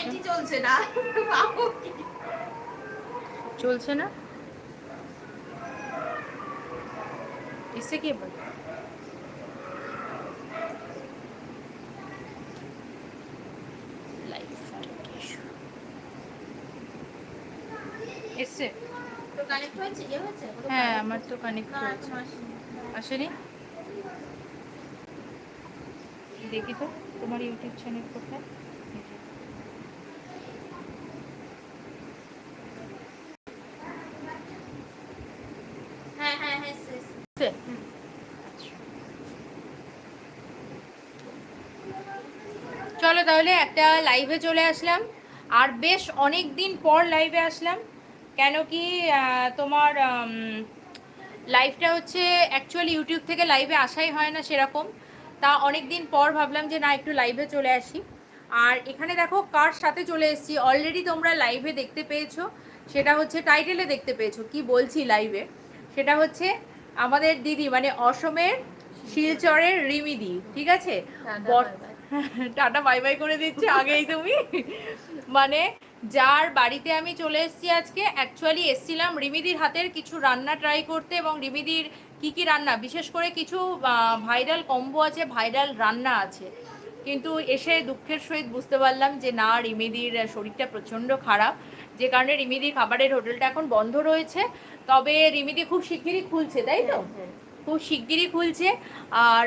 নেটই চলছে না পাবো কি? চলছে না इससे কি বল এসছে তো কানেক্ট হয়েছে ইয়ে হয়েছে কোনো হ্যাঁ connect আমার তো কানেক্ট না হয়েছে এখনো আসেনি। আসেনি দেখি তো তোমার ইউটিউব চ্যানেল কোথায় চলো তাহলে একটা লাইভে চলে আসলাম। আর বেশ অনেক দিন পর লাইভে আসলাম কেন কি তোমার লাইভটা হচ্ছে অ্যাকচুয়ালি ইউটিউব থেকে লাইভে আসাই হয় না সেরকম। তা অনেক দিন পর ভাবলাম যে না একটু লাইভে চলে আসি। আর এখানে দেখো কার সাথে চলে এসেছি। অলরেডি তোমরা লাইভে দেখতে পেয়েছ। সেটা হচ্ছে টাইটেলে দেখতে পেয়েছ। কি বলছি লাইভে সেটা হচ্ছে আমাদের দিদি মানে অসমের শিলচরের রিমিদি ঠিক আছে? টাটা, বাই বাই করে দিচ্ছে আগেই তুমি। মানে যার বাড়িতে আমি চলে এসেছি আজকে অ্যাকচুয়ালি এসছিলাম রিমিদির হাতের কিছু রান্না ট্রাই করতে এবং রিমিদির কি কি রান্না বিশেষ করে কিছু ভাইরাল কম্বো আছে ভাইরাল রান্না আছে। কিন্তু এসে দুঃখের সহিত বুঝতে পারলাম যে না রিমিদির শরীরটা প্রচণ্ড খারাপ। যে কারণে রিমিদির খাবারের হোটেলটা এখন বন্ধ রয়েছে। তবে রিমিদি খুব শিগগিরই খুলছে তাই তো? হ্যাঁ, হ্যাঁ। খুব শিগগিরই খুলছে। আর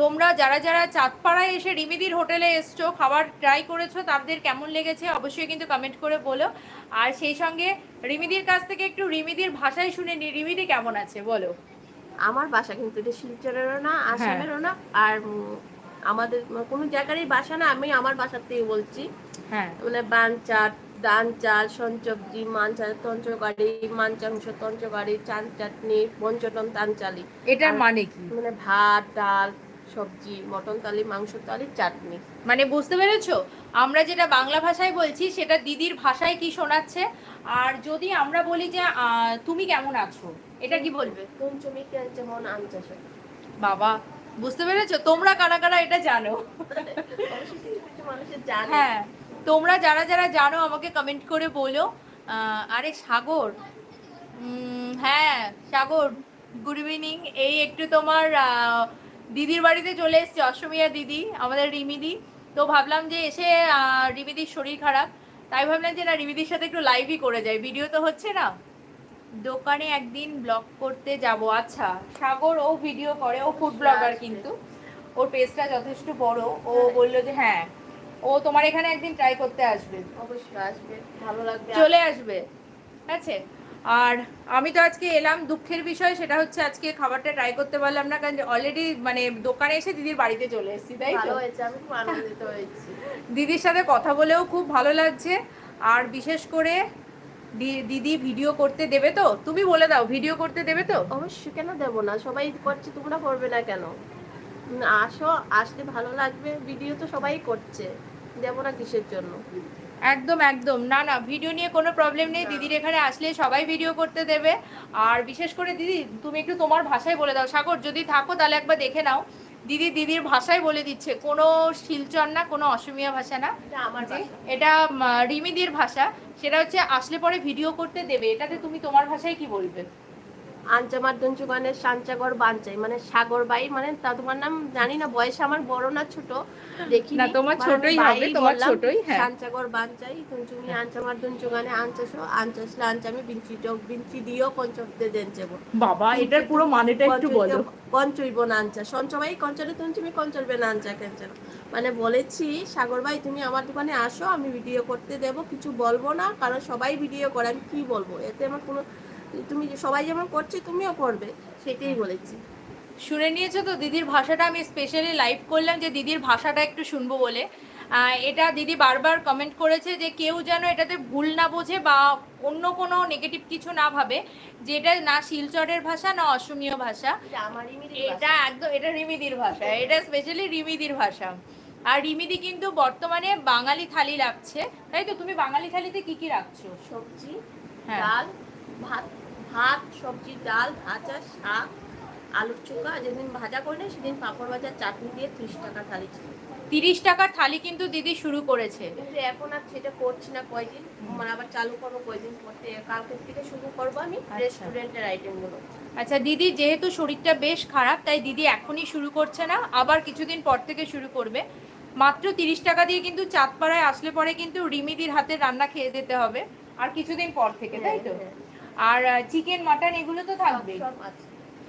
তোমরা যারা যারা চাঁদপাড়ায় এসে রিমিদির হোটেলে এসছো খাবার ট্রাই করেছ তাদের কেমন লেগেছে অবশ্যই কিন্তু কমেন্ট করে বলো। আর সেই সঙ্গে রিমিদির কাছ থেকে একটু রিমিদির ভাষায় শুনে নি। রিমিদি কেমন আছে বলো। আমার বাসা কিন্তু এটা শিলচরেরও না আসামেরও না। আর আমাদের কোনো জায়গারই বাসা না আমি আমার বাসার থেকে বলছি। হ্যাঁ। মানে বান ডান চাল সঞ্চবজি মান চাল তঞ্চকারি মান চাংস তঞ্চকারি চান চাটনি পঞ্চটন তানচালি এটার মানে কি? মানে ভাত ডাল সবজি মটন তালি মাংস তালি চাটনি। মানে বুঝতে পেরেছ? আমরা যেটা বাংলা ভাষায় বলছি সেটা দিদির ভাষায় কি শোনাচ্ছে? আর যদি আমরা বলি যে আহ, তুমি কেমন আছো? এটা কি বলবে? তুমচুমি কেন যেমন আনচাষ বাবা বুঝতে পেরেছ? তোমরা কারা কারা এটা জানো? মানুষের জানে। হ্যাঁ। তোমরা যারা যারা জানো আমাকে কমেন্ট করে বলো। আরে সাগর হ্যাঁ সাগর গুড ইভিনিং এই একটু তোমার দিদির বাড়িতে চলে এসেছি অসমিয়া দিদি আমাদের রিমিদি। তো ভাবলাম যে এসে রিমিদির শরীর খারাপ তাই ভাবলাম যে না রিমিদির সাথে একটু লাইভই করে যাই। ভিডিও তো হচ্ছে না? দোকানে একদিন ব্লগ করতে যাব। আচ্ছা সাগর ও ভিডিও করে ও ফুড ব্লগার কিন্তু। ওর পেজটা যথেষ্ট বড়। ও বলল যে হ্যাঁ ও তোমার এখানে একদিন ট্রাই করতে আসবে। অবশ্যই আসবে ভালো লাগবে। চলে আসবে। আছে? আর আমি তো আজকে এলাম দুঃখের বিষয় সেটা হচ্ছে আজকে খাবারটা ট্রাই করতে পারলাম না কারণ অলরেডি মানে দোকানে এসে দিদির বাড়িতে চলে এসেছি তাই ভালো তো হয়েছে আমি খুব আনন্দিত হয়েছি। দিদির সাথে কথা বলেও খুব ভালো লাগছে আর বিশেষ করে দিদি ভিডিও করতে দেবে তো? তুমি বলে দাও ভিডিও করতে দেবে তো? অবশ্যই কেন দেবো না? সবাই করছে তোমরা করবে না কেন? আসো আসলে ভালো লাগবে ভিডিও তো সবাই করছে। দেবো না কিসের জন্য? একদম একদম। না না ভিডিও নিয়ে কোনো প্রবলেম নেই। দিদির এখানে আসলে সবাই ভিডিও করতে দেবে। আর বিশেষ করে দিদি তুমি একটু তোমার ভাষায় বলে দাও। সাগর যদি থাকো তাহলে একবার দেখে নাও। দিদি দিদির ভাষায় বলে দিচ্ছে। কোনো শিলচর না কোনো অসমীয়া ভাষা না। এটা রিমিদির ভাষা। সেটা হচ্ছে আসলে পরে ভিডিও করতে দেবে। এটাতে তুমি তোমার ভাষায় কি বলবে? আঞ্চামার দঞ্চুগানের সাঞ্চাগর বাঞ্চাই মানে সাগর বাই মানে তা তোমার নাম জানি না বয়স আমার বড় না ছোট দেখি না, তোমার ছোটই হবে, তোমার ছোটই, হ্যাঁ। সাঞ্চাগর বাঞ্চাই তুঞ্চুমি আঞ্চামার দঞ্চুগানে আঞ্চাসো আঞ্চাসলে আঞ্চামি বিঞ্চি চক বিঞ্চি দিও পঞ্চকতে দেনচেব বাবা এটার পুরো মানেটা একটু বলো। কঞ্চইব নাঞ্চা সঞ্চবাই কঞ্চলে তুমি কঞ্চলবে নাঞ্চা কেঞ্চল মানে বলেছি সাগর ভাই তুমি আমার দোকানে আসো আমি ভিডিও করতে দেব কিছু বলব না কারণ সবাই ভিডিও করে আমি কি বলব? এতে আমার কোনো তুমি সবাই যেমন করছে তুমিও করবে সেটাই বলেছি। শুনে নিয়েছো তো দিদির ভাষাটা আমি স্পেশালি লাইভ করলাম যে দিদির ভাষাটা একটু শুনব বলে। এটা দিদি বারবার কমেন্ট করেছে যে কেউ যেন এটাতে ভুল না বোঝে বা অন্য কোনো নেগেটিভ কিছু না ভাবে যে এটা না শিলচরের ভাষা না অসমীয় ভাষা। এটা একদম এটা রিমিদির ভাষা এটা স্পেশালি রিমিদির ভাষা। আর রিমিদি কিন্তু বর্তমানে বাঙালি থালি রাখছে। তাই তো? তুমি বাঙালি থালিতে কি কি রাখছো? সবজি হ্যাঁ। ডাল ভাত ভাত সবজি ডাল ভাজা শাক আলুর চোখা যেদিন ভাজা করে নেই সেদিন পাঁপড় ভাজা চাটনি দিয়ে ত্রিশ টাকা থালি ছিল। তিরিশ টাকার থালি কিন্তু দিদি শুরু করেছে। কিন্তু এখন আর সেটা করছি না কয়দিন মানে আবার চালু করব কয়দিন পরে কালকের থেকে শুরু করব আমি আচ্ছা। রেস্টুরেন্টের আইটেমগুলো। আচ্ছা দিদি যেহেতু শরীরটা বেশ খারাপ তাই দিদি এখনই শুরু করছে না আবার কিছুদিন পর থেকে শুরু করবে। মাত্র তিরিশ টাকা দিয়ে কিন্তু চাঁদপাড়ায় আসলে পরে কিন্তু রিমিদির হাতে রান্না খেয়ে যেতে হবে আর কিছুদিন পর থেকে তাই তো? হ্যাঁ, আর চিকেন মাটন এগুলো তো থাকবে।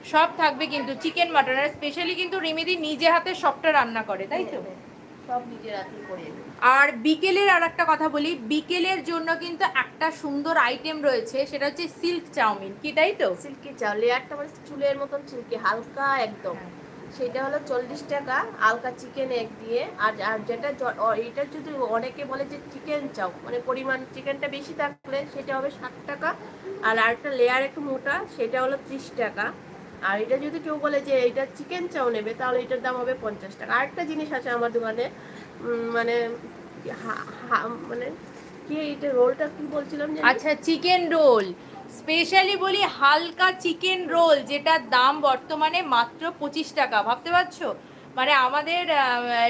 সব থাকবে কিন্তু চিকেন মাটন আর স্পেশালি কিন্তু রিমিদি নিজে হাতে সবটা রান্না করে তাই তো? হ্যাঁ, করে আর বিকেলের আর একটা কথা বলি বিকেলের জন্য কিন্তু একটা সুন্দর আইটেম রয়েছে সেটা হচ্ছে সিল্ক চাউমিন কি তাই তো? সিল্কি চাল লেয়ারটা মানে চুলের মতন সিল্কি হালকা একদম। সেটা হলো চল্লিশ টাকা হালকা চিকেন এক দিয়ে। আর আর যেটা এটা যদি অনেকে বলে যে চিকেন চাও মানে পরিমাণ চিকেনটা বেশি থাকলে সেটা হবে ষাট টাকা। আর আরেকটা লেয়ার একটু মোটা সেটা হলো ত্রিশ টাকা। আর এটা যদি কেউ বলে যে এটা চিকেন চাও নেবে তাহলে এটার দাম হবে পঞ্চাশ টাকা। আরেকটা জিনিস আছে আমার দোকানে মানে মানে কি এটা রোলটা কি বলছিলাম আচ্ছা চিকেন রোল স্পেশালি বলি হালকা চিকেন রোল যেটার দাম বর্তমানে মাত্র পঁচিশ টাকা। ভাবতে পারছ? মানে আমাদের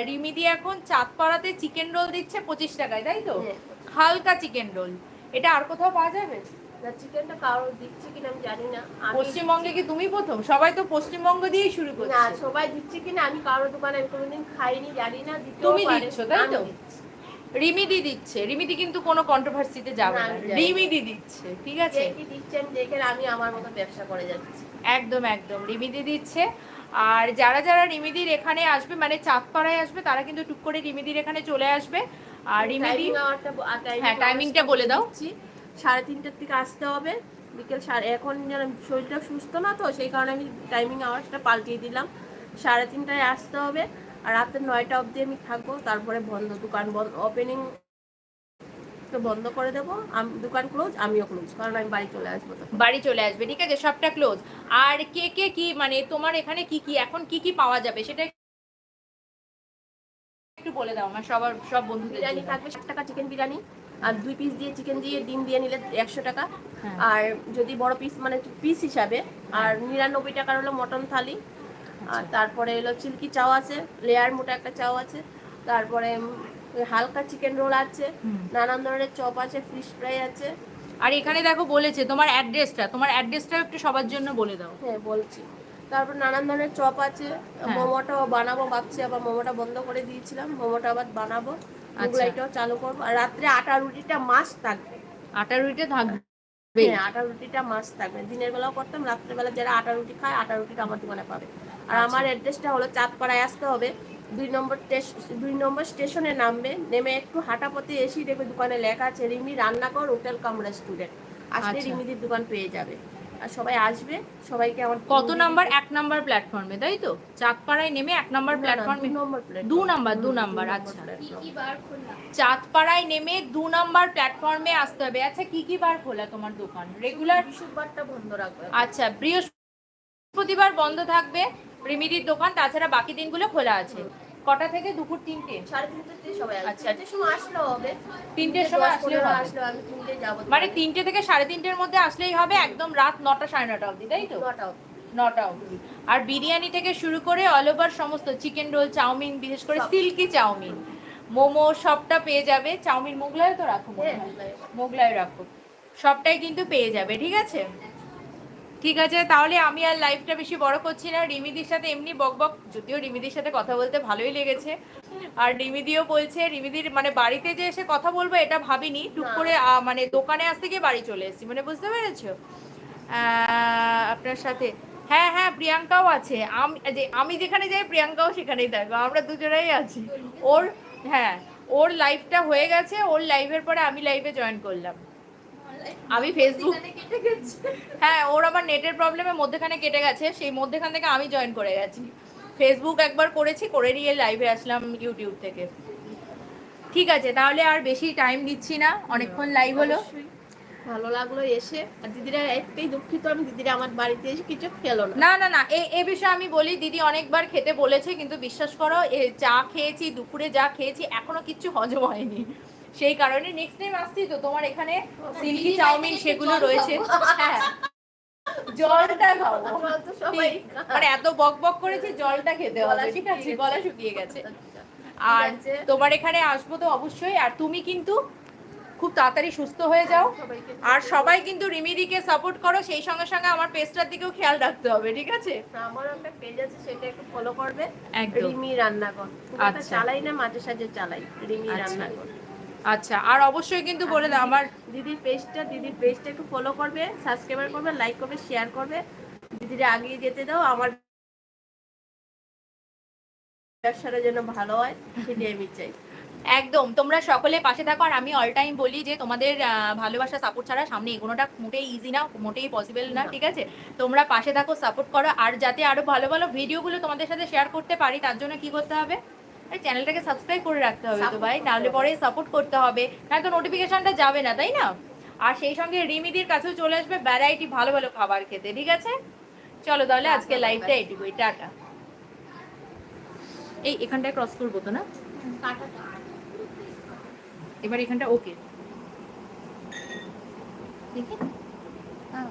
রিমিদি এখন চাঁদপাড়াতে চিকেন রোল দিচ্ছে পঁচিশ টাকায় তাই তো? হ্যাঁ। হালকা চিকেন রোল এটা আর কোথাও পাওয়া যাবে? না চিকেনটা কারও দিচ্ছে কিনা আমি জানি না পশ্চিমবঙ্গে কি তুমি প্রথম? সবাই তো পশ্চিমবঙ্গ দিয়েই শুরু না সবাই দিচ্ছে কিনা আমি কারোর দোকানে আমি কোনোদিন খাইনি জানি না তুমি দিচ্ছ, তাই তো? রিমিদি দিচ্ছে। রিমিদি কিন্তু কোনো কন্ট্রোভার্সিতে যাবে না, না। আমি যাই না। রিমিদি দিচ্ছে ঠিক আছে? কি দিচ্ছে আমি দেখে আমি আমার মতো ব্যবসা করে যাচ্ছি। একদম একদম। রিমিদি দিচ্ছে। আর যারা যারা রিমিদির এখানে আসবে মানে চাঁদপাড়ায় আসবে তারা কিন্তু টুক করে রিমিদির এখানে চলে আসবে। আর রিমিদি হ্যাঁ, টাইমিংটা বলে দাও। সাড়ে তিনটার থেকে আসতে হবে। বিকেল সাড়ে এখন যেন শরীরটা সুস্থ না তো সেই কারণে আমি টাইমিং আওয়ার্সটা পাল্টিয়ে দিলাম। সাড়ে তিনটায় আসতে হবে আর রাতের নয়টা অবধি আমি থাকব। তারপরে বন্ধ দোকান বন্ধ ওপেনিং তো বন্ধ করে দেবো। আমি দোকান ক্লোজ আমিও ক্লোজ কারণ আমি বাড়ি চলে আসব বাড়ি চলে আসবে ঠিক আছে সবটা ক্লোজ আর কে কে কি মানে তোমার এখানে কি কি এখন কি কি পাওয়া যাবে সেটা একটু বলে দাও আমার সবার সব বন্ধুদের বিরিয়ানি থাকবে ষাট টাকা চিকেন বিরিয়ানি। আর দুই পিস দিয়ে চিকেন দিয়ে ডিম দিয়ে নিলে একশো টাকা। হ্যাঁ। আর যদি বড় পিস মানে পিস হিসাবে আর নিরানব্বই টাকার হলো মটন থালি আর তারপরে হলো চিলকি চাও আছে লেয়ার মোটা একটা চাও আছে। তারপরে হালকা চিকেন রোল আছে নানান ধরনের চপ আছে ফিশ ফ্রাই আছে। আর এখানে দেখো বলেছে তোমার অ্যাড্রেসটা তোমার অ্যাড্রেসটা একটু সবার জন্য বলে দাও। হ্যাঁ বলছি। তারপর নানান ধরনের চপ আছে হ্যাঁ। মোমোটাও বানাবো ভাবছি আবার মোমোটা বন্ধ করে দিয়েছিলাম মোমোটা আবার বানাবো। আচ্ছা। মোগলাইটাও চালু করব। আর রাত্রে আটা রুটিটা মাছ থাকবে। আটা রুটিটা থাকবে? হ্যাঁ আটা রুটিটা মাস্ট থাকবে। দিনের বেলাও করতাম রাত্রেবেলা যারা আটা রুটি খায় আটা রুটিটা আমার দোকানে পাবে। আর আচ্ছা। আমার অ্যাড্রেসটা হলো চাঁদপাড়ায় আসতে হবে। দুই নম্বর দুই নম্বর স্টেশনে নামবে নেমে একটু হাঁটা পথে এসেই দেখবে দোকানে লেখা আছে রিমি রান্নাঘর হোটেল কাম রেস্টুরেন্ট আসলে আচ্ছা। রিমিদির দোকান পেয়ে যাবে। আর সবাই আসবে সবাইকে আমার কত নাম্বার? এক নাম্বার প্ল্যাটফর্মে তাই তো? চাঁদপাড়ায় নেমে এক নাম্বার প্ল্যাটফর্মে দু নাম্বার দু নাম্বার আচ্ছা। কি কি বার খোলা? চাঁদপাড়ায় নেমে দু নাম্বার প্ল্যাটফর্মে আসতে হবে। আচ্ছা কি কি বার খোলা তোমার দোকান? রেগুলার বৃহস্পতিবারটা বন্ধ রাখবে। আচ্ছা বৃহস্পতিবার বন্ধ থাকবে রিমিদির দোকান তাছাড়া বাকি দিনগুলো খোলা আছে। কটা থেকে? দুপুর তিনটে? সাড়ে তিনটের থেকে সবাই আচ্ছা। সময় হবে। তিনটের সময় আমি তিনটে যাব। মানে তিনটে থেকে সাড়ে তিনটের মধ্যে আসলেই হবে একদম রাত নটা সাড়ে নটা অবধি তাই তো? নটা অবধি। নটা অবধি। আর বিরিয়ানি থেকে শুরু করে অল ওভার সমস্ত চিকেন রোল চাউমিন বিশেষ করে সিল্কি চাউমিন মোমো সবটা পেয়ে যাবে। চাউমিন মোগলাই তো রাখো হ্যাঁ। মোগলাই। রাখো। সবটাই কিন্তু পেয়ে যাবে ঠিক আছে? ঠিক আছে তাহলে আমি আর লাইফটা বেশি বড় করছি না। রিমিদির সাথে এমনি বকবক যদিও রিমিদির সাথে কথা বলতে ভালোই লেগেছে। আর রিমিদিও বলছে রিমিদির মানে বাড়িতে যে এসে কথা বলব এটা ভাবিনি টুক করে মানে দোকানে আসতে গিয়ে বাড়ি চলে এসেছি। মানে বুঝতে পেরেছ? আপনার সাথে। হ্যাঁ হ্যাঁ প্রিয়াঙ্কাও আছে। আমি যে আমি যেখানে যাই প্রিয়াঙ্কাও সেখানেই থাকব আমরা দুজনেই আছি। ওর হ্যাঁ ওর লাইফটা হয়ে গেছে ওর লাইভের পরে আমি লাইভে জয়েন করলাম। আমি ফেসবুক হ্যাঁ ওর আবার নেটের প্রবলেমে মধ্যেখানে কেটে গেছে। সেই মধ্যেখান থেকে আমি জয়েন করে গেছি। ফেসবুক একবার করেছি করে নিয়ে লাইভে আসলাম ইউটিউব থেকে। ঠিক আছে তাহলে আর বেশি টাইম দিচ্ছি না। অনেকক্ষণ লাইভ হলো। ভালো লাগল এসে। আর দিদিরা একটাই দুঃখিত আমি দিদিরা আমার বাড়িতে এসে কিছু খেলো না। না না না এই এ বিষয়ে আমি বলি দিদি অনেকবার খেতে বলেছে কিন্তু বিশ্বাস করো চা খেয়েছি দুপুরে যা খেয়েছি এখনও কিচ্ছু হজম হয়নি। সেই কারণে নেক্সট টাইম আসছি তো তোমার এখানে সিল্কি চাউমিন সেগুলো রয়েছে। হ্যাঁ। জলটা খাব। মানে এত বক বক করেছি জলটা খেতে হবে। ঠিক আছে গলা শুকিয়ে গেছে। আচ্ছা। আর তোমার এখানে আসব তো অবশ্যই। আর তুমি কিন্তু খুব তাড়াতাড়ি সুস্থ হয়ে যাও। আর সবাই কিন্তু রিমিদিকে সাপোর্ট করো। সেই সঙ্গে সঙ্গে আমার পেজটার দিকেও খেয়াল রাখতে হবে। ঠিক আছে? আমারও একটা পেজ আছে সেটা একটু ফলো করবে। রিমি রান্নাঘর। আচ্ছা। চালাই না মাঝে সাঝে চালাই। রিমি আচ্ছা। রান্নাঘর। আচ্ছা আর অবশ্যই কিন্তু বলে দাও আমার দিদির পেজটা দিদির পেজটা একটু ফলো করবে সাবস্ক্রাইবার করবে লাইক করবে শেয়ার করবে। দিদিরা আগিয়ে যেতে দাও আমার ব্যবসাটা যেন ভালো হয় সেটাই আমি চাই। একদম তোমরা সকলে পাশে থাকো আর আমি অল টাইম বলি যে তোমাদের ভালোবাসা সাপোর্ট ছাড়া সামনে এগোনোটা মোটেই ইজি না মোটেই পসিবল না না। ঠিক আছে? তোমরা পাশে থাকো সাপোর্ট করো আর যাতে আরও ভালো ভালো ভিডিওগুলো তোমাদের সাথে শেয়ার করতে পারি তার জন্য কি করতে হবে? এই চ্যানেলটাকে সাবস্ক্রাইব করে রাখতে হবে তো ভাই নাহলে। পরে সাপোর্ট করতে হবে। না তো নোটিফিকেশনটা যাবে না তাই না? আর সেই সঙ্গে রিমিদির কাছেও চলে আসবে ভ্যারাইটি ভালো ভালো খাবার খেতে ঠিক আছে? চলো তাহলে আজকে লাইভটা bye. এইটুকুই টাটা। এই এখানটায় ক্রস করব তো না? এবার এখানটা ওকে ঠিক আছে হ্যাঁ।